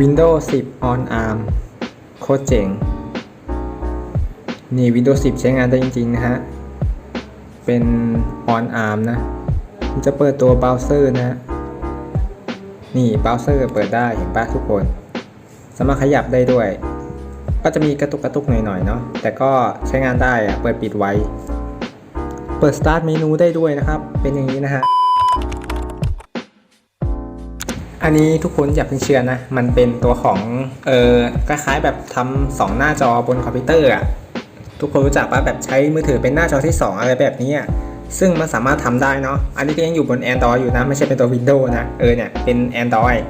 Windows 10 on ARM โคตรเจ๋ง นี่ Windows 10 ใช้งานได้จริง ๆ นะฮะ เป็น on ARM นะ จะเปิดตัวเบราว์เซอร์นะฮะ นี่เบราว์เซอร์เปิดได้เห็นปะทุกคน สามารถขยับได้ด้วย ก็จะมีกระตุกกระตุกหน่อย ๆ เนาะ แต่ก็ใช้งานได้อะเปิดปิดไว้ เปิด start เมนูได้ด้วยนะครับ เป็นอย่างนี้นะฮะ อันนี้ทุกคนอย่าเพิ่งเชื่อนะ มันเป็นตัวของเออคล้ายๆแบบทำสองหน้าจอบนคอมพิวเตอร์อะทุกคนรู้จักปะแบบใช้มือถือเป็นหน้าจอที่ 2 อะไรแบบนี้อะซึ่งมันสามารถทำได้เนาะ อันนี้ก็ยังอยู่บน Android อยู่นะ ไม่ใช่เป็นตัว Windows นะ เออเนี่ย เป็น Android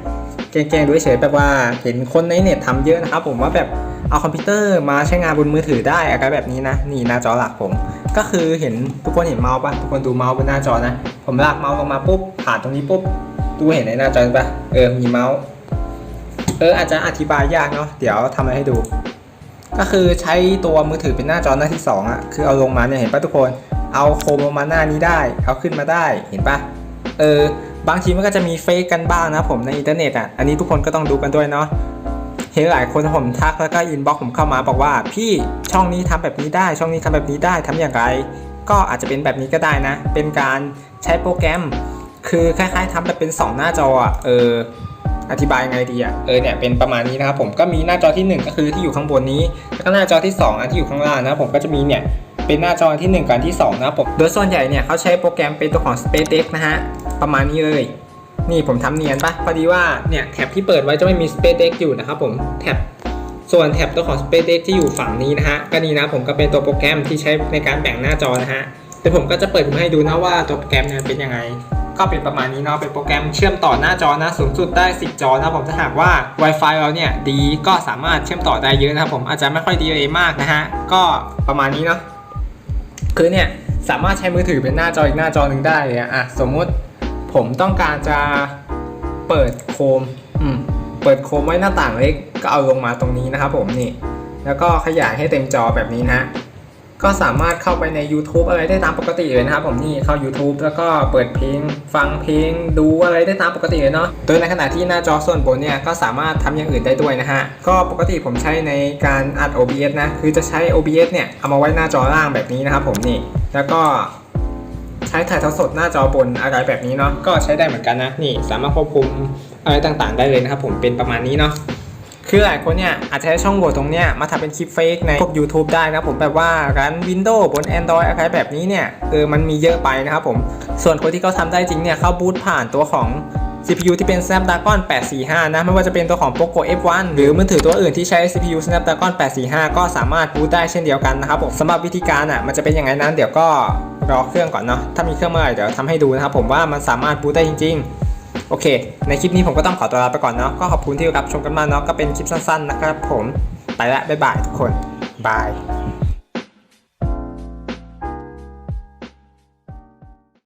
แกล้งๆด้วยเฉยแบบว่าเห็นคนในเน็ตทำเยอะนะครับผมว่าแบบเอาคอมพิวเตอร์มาใช้งานบนมือถือได้อะไรแบบนี้นะ นี่หน้าจอหลักผม ก็คือเห็นทุกคนเห็นเมาส์ปะทุกคนดูเมาส์บนหน้าจอนะ ผมลากเมาส์ลงมาปุ๊บผ่านตรงนี้ปุ๊บ ดูเห็นในหน้าจอปะเออมีเมาส์เอออาจจะอธิบายยากเนาะเดี๋ยวทำอะไรให้ดู ก็คือใช้ตัวมือถือเป็นหน้าจอหน้าที่2อะคือเอาลงมาเนี่ยเห็นปะทุกคน เอาโคมลงมาหน้านี้ได้ เอาขึ้นมาได้เห็นปะเออบางทีมันก็จะมีเฟกกันบ้างนะผมในอินเทอร์เน็ตอะอันนี้ทุกคนก็ต้องดูกันด้วยเนาะเห็นหลายคนผมทักแล้วก็อินบ็อกผมเข้ามาบอกว่า พี่ช่องนี้ทำแบบนี้ได้ ช่องนี้ทำแบบนี้ได้ทำอย่างไร ก็อาจจะเป็นแบบนี้ก็ได้นะ เป็นการใช้โปรแกรม คือคล้ายๆทำแบบเป็น 2 หน้าจออะเอออธิบายไงดีอะเออเนี่ยเป็นประมาณนี้นะครับผมก็มีหน้าจอที่ 1 ก็คือที่อยู่ข้างบนนี้ แล้วก็หน้าจอที่ 2 อันที่อยู่ข้างล่างนะครับผมก็จะมีเนี่ยเป็นหน้าจอที่ 1กับอันที่2นะครับผมโดยส่วนใหญ่เนี่ยเขาใช้โปรแกรมเป็นตัวของ SpaceX นะฮะประมาณนี้เลยนี่ผมทำเนียนปะพอดีว่าเนี่ยแท็บที่เปิดไว้จะไม่มี SpaceX อยู่นะครับผมแท็บส่วนแท็บตัวของ SpaceX ที่อยู่ฝั่งนี้นะฮะก็นี่นะผมก็เป็นตัวโปรแกรมที่ใช้ในการแบ่งหน้าจอนะฮะเดี๋ยวผมก็จะเปิดมาให้ดูนะว่าตัวโปรแกรมเนี่ยเป็นยังไง ก็เป็นประมาณนี้เนาะเป็นโปรแกรมเชื่อมต่อหน้าจอนะสูงสุดได้ 10 จอนะผมถ้าหากว่า Wi-Fi เราเนี่ยดีก็สามารถเชื่อมต่อได้เยอะนะครับผมอาจจะไม่ค่อยดีเลยมากนะฮะก็ประมาณนี้เนาะคือเนี่ยสามารถใช้มือถือเป็นหน้าจออีกหน้าจอหนึ่งได้เลยอะอะสมมุติผมต้องการจะเปิดโคมอืมเปิดโคมไว้หน้าต่างเล็กก็เอาลงมาตรงนี้นะครับผมนี่แล้วก็ขยายให้เต็มจอแบบนี้นะ ก็สามารถเข้าไปใน YouTube อะไรได้ตามปกติเลยนะครับผมนี่เข้า YouTube แล้วก็เปิดเพลง ฟังเพลง ดูอะไรได้ตามปกติเลยเนาะโดยในขณะที่หน้าจอส่วนบนเนี่ยก็สามารถทำอย่างอื่นได้ด้วยนะฮะก็ปกติผมใช้ในการอัด OBS นะคือจะใช้ OBS เนี่ยเอามาไว้หน้าจอล่างแบบนี้นะครับผมนี่แล้วก็ใช้ถ่ายทอดสดหน้าจอบนอะไรแบบนี้เนาะก็ใช้ได้เหมือนกันนะนี่สามารถควบคุมอะไรต่างๆ ได้เลยนะครับผมเป็นประมาณนี้เนาะ คือหลายคนเนี่ยอาจจะใช้ช่องโหว่ตรงเนี้ยมาทำเป็นคลิปเฟกในพวก YouTube ได้นะผมแบบว่าร้าน Windows บน Android อะไรแบบนี้เนี่ยเออมันมีเยอะไปนะครับผม ส่วนคนที่เขาทำได้จริงเนี่ยเขาบูตผ่านตัวของ CPU ที่เป็น Snapdragon 845 นะ ไม่ว่าจะเป็นตัวของ Poco F1 หรือมือถือตัวอื่นที่ใช้ CPU Snapdragon 845 ก็สามารถบูตได้เช่นเดียวกันนะครับผมสำหรับวิธีการอะมันจะเป็นยังไงนั้นเดี๋ยวก็รอเครื่องก่อนเนาะถ้ามีเครื่องเมื่อไหร่เดี๋ยวทำให้ดูนะครับผมว่ามันสามารถบูตได้จริง ๆ โอเค ในคลิปนี้ผมก็ต้องขอตัวลาไปก่อนเนาะ ก็ขอบคุณที่รับชมกันมาเนาะ ก็เป็นคลิปสั้นๆนะครับผม ไปละ บ๊ายบายทุกคน บาย